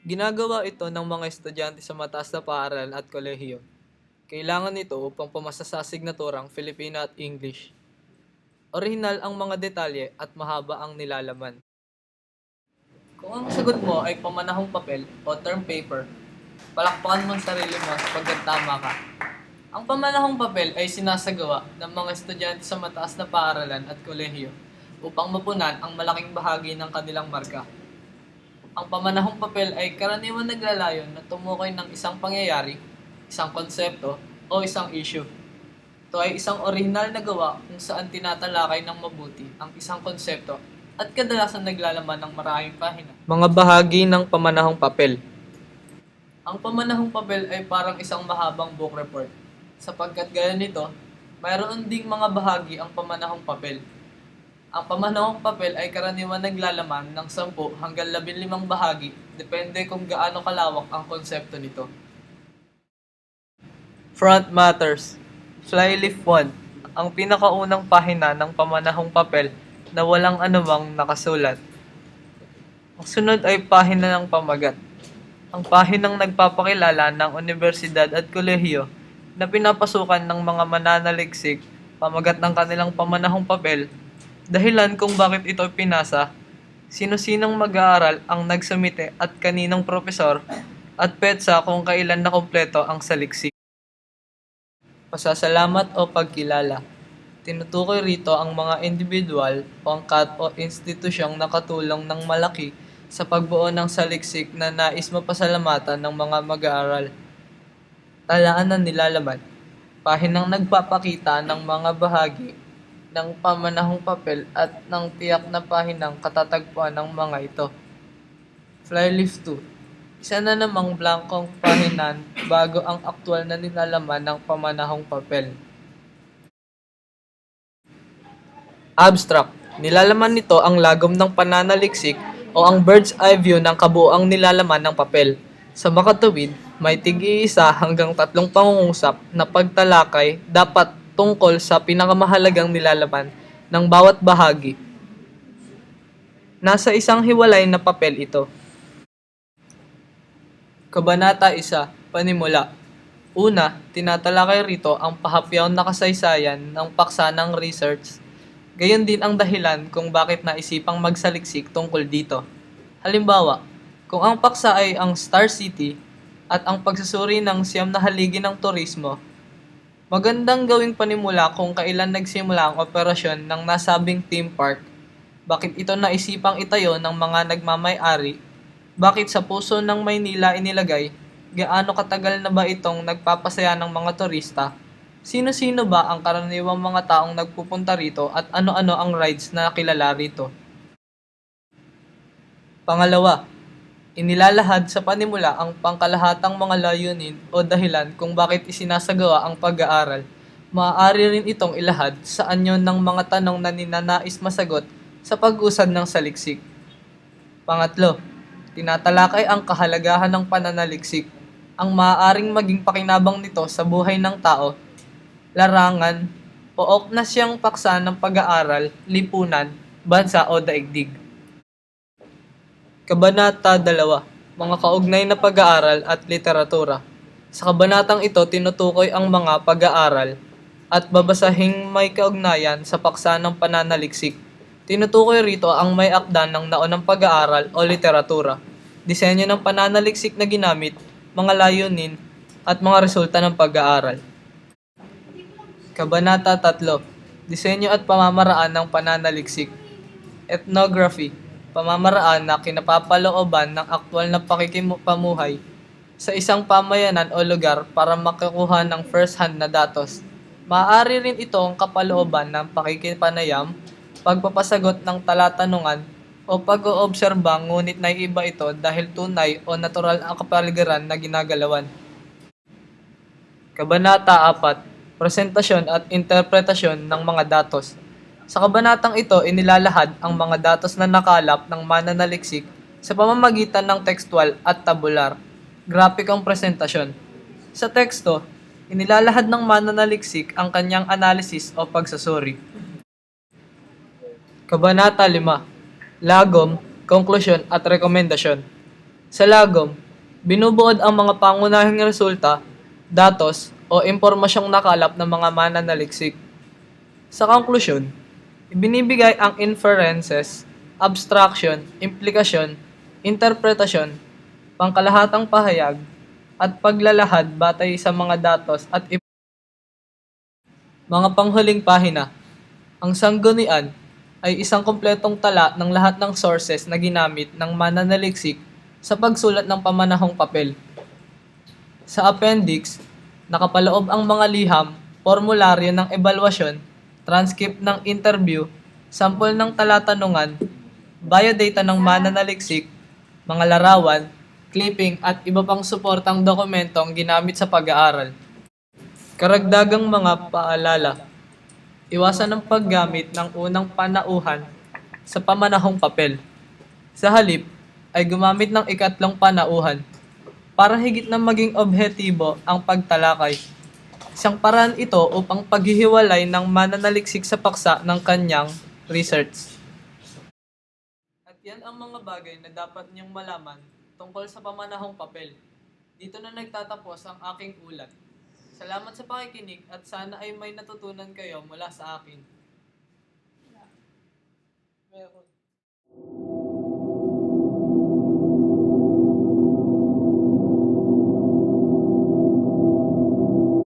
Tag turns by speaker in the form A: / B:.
A: Ginagawa ito ng mga estudyante sa mataas na paaralan at kolehiyo. Kailangan nito upang pumasa sa signaturang Filipino at English. Orihinal ang mga detalye at mahaba ang nilalaman. Kung ang sagot mo ay pamanahong papel o term paper, palakpakan mo ang sarili mo sapagkat tama ka. Ang pamanahong papel ay sinasagawa ng mga estudyante sa mataas na paaralan at kolehiyo upang mapunan ang malaking bahagi ng kanilang marka. Ang pamanahong papel ay karaniwan naglalayon na tumukoy ng isang pangyayari, isang konsepto, o isang issue. Ito ay isang orihinal na gawa kung saan tinatalakay ng mabuti ang isang konsepto at kadalasan naglalaman ng maraming pahina. Mga bahagi ng pamanahong papel Ang pamanahong papel ay parang isang mahabang book report. Sapagkat gaya nito, mayroon ding mga bahagi ang pamanahong papel. Ang pamanahong papel ay karaniwan naglalaman ng 10 hanggang 15 bahagi, depende kung gaano kalawak ang konsepto nito. Front Matters Flyleaf 1 Ang pinakaunang pahina ng pamanahong papel na walang anumang nakasulat. Ang sunod ay pahina ng pamagat. Ang pahinang nagpapakilala ng universidad at kolehiyo na pinapasukan ng mga mananaliksik pamagat ng kanilang pamanahong papel dahilan kung bakit ito pinasa, sino-sinong mag-aaral ang nagsumite at kaninong propesor, at petsa kung kailan na kompleto ang saliksik. Pasasalamat o pagkilala. Tinutukoy rito ang mga individual, pangkat o institusyong nakatulong ng malaki sa pagbuo ng saliksik na nais mapasalamatan ng mga mag-aaral. Talaan ng nilalaman. Pahinang nagpapakita ng mga bahagi ng pamanahong papel at ng tiyak na pahinang katatagpuan ng mga ito. Flyleaf 2. Isa na namang blankong pahinan bago ang aktwal na nilalaman ng pamanahong papel. Abstract. Nilalaman nito ang lagom ng pananaliksik o ang bird's eye view ng kabuoang nilalaman ng papel. Sa makatuwid, may tig-iisa hanggang tatlong pangungusap na pagtalakay dapat tungkol sa pinakamahalagang nilalaman ng bawat bahagi. Nasa isang hiwalay na papel ito. Kabanata 1, Panimula. Una, tinatalakay rito ang pahapyaw na kasaysayan ng paksa ng research. Gayon din ang dahilan kung bakit naisipang magsaliksik tungkol dito. Halimbawa, kung ang paksa ay ang Star City at ang pagsusuri ng siyam na haligi ng turismo, Magandang gawing panimula kung kailan nagsimula ang operasyon ng nasabing theme park. Bakit ito naisipang itayo ng mga nagmamay-ari? Bakit sa puso ng Maynila inilagay? Gaano katagal na ba itong nagpapasaya ng mga turista? Sino-sino ba ang karaniwang mga taong nagpupunta rito at ano-ano ang rides na kilala rito? Pangalawa, Inilalahad sa panimula ang pangkalahatang mga layunin o dahilan kung bakit isinasagawa ang pag-aaral. Maaari rin itong ilahad sa anyo ng mga tanong na ninanais masagot sa pag-usad ng saliksik. Pangatlo, tinatalakay ang kahalagahan ng pananaliksik, ang maaaring maging pakinabang nito sa buhay ng tao, larangan, o okna siyang paksa ng pag-aaral, lipunan, bansa o daigdig. Kabanata 2, mga kaugnay na pag-aaral at literatura. Sa kabanatang ito, tinutukoy ang mga pag-aaral at babasahing may kaugnayan sa paksa ng pananaliksik. Tinutukoy rito ang may akda ng naunang pag-aaral o literatura, disenyo ng pananaliksik na ginamit, mga layunin, at mga resulta ng pag-aaral. Kabanata 3, disenyo at pamamaraan ng pananaliksik. Ethnography, pamamaraan na kinapapalooban ng aktwal na pakikipamuhay sa isang pamayanan o lugar para makakuha ng first-hand na datos. Maaari rin ito ang kapalooban ng pakikipanayam, pagpapasagot ng talatanungan, o pag-oobserba ngunit naiiba ito dahil tunay o natural ang kapaligiran na ginagalawan. Kabanata 4. Presentasyon at interpretasyon ng mga datos. Sa kabanatang ito, inilalahad ang mga datos na nakalap ng mananaliksik sa pamamagitan ng textual at tabular, grapikong presentasyon. Sa teksto, inilalahad ng mananaliksik ang kanyang analysis o pagsasuri. Kabanata 5. Lagom, konklusyon at rekomendasyon. Sa lagom, binubuod ang mga pangunahing resulta, datos, o impormasyong nakalap ng mga mananaliksik. Sa konklusyon, ibinibigay ang inferences, abstraction, implikasyon, interpretasyon, pangkalahatang pahayag, at paglalahad batay sa mga datos at ip- mga panghuling pahina. Ang sanggunian ay isang kompletong tala ng lahat ng sources na ginamit ng mananaliksik sa pagsulat ng pamanahong papel. Sa appendix, nakapaloob ang mga liham, formularyo ng ebalwasyon, transcript ng interview, sampol ng talatanungan, biodata ng mananaliksik, mga larawan, clipping at iba pang suportang dokumentong ginamit sa pag-aaral. Karagdagang mga paalala. Iwasan ang paggamit ng unang panauhan sa pamanahong papel. Sa halip, ay gumamit ng ikatlong panauhan para higit na maging objetibo ang pagtalakay. Isang paraan ito upang paghihiwalay ng mananaliksik sa paksa ng kanyang research. At yan ang mga bagay na dapat niyong malaman tungkol sa pamanahong papel. Dito na nagtatapos ang aking ulat. Salamat sa pakikinig at sana ay may natutunan kayo mula sa akin. Meron.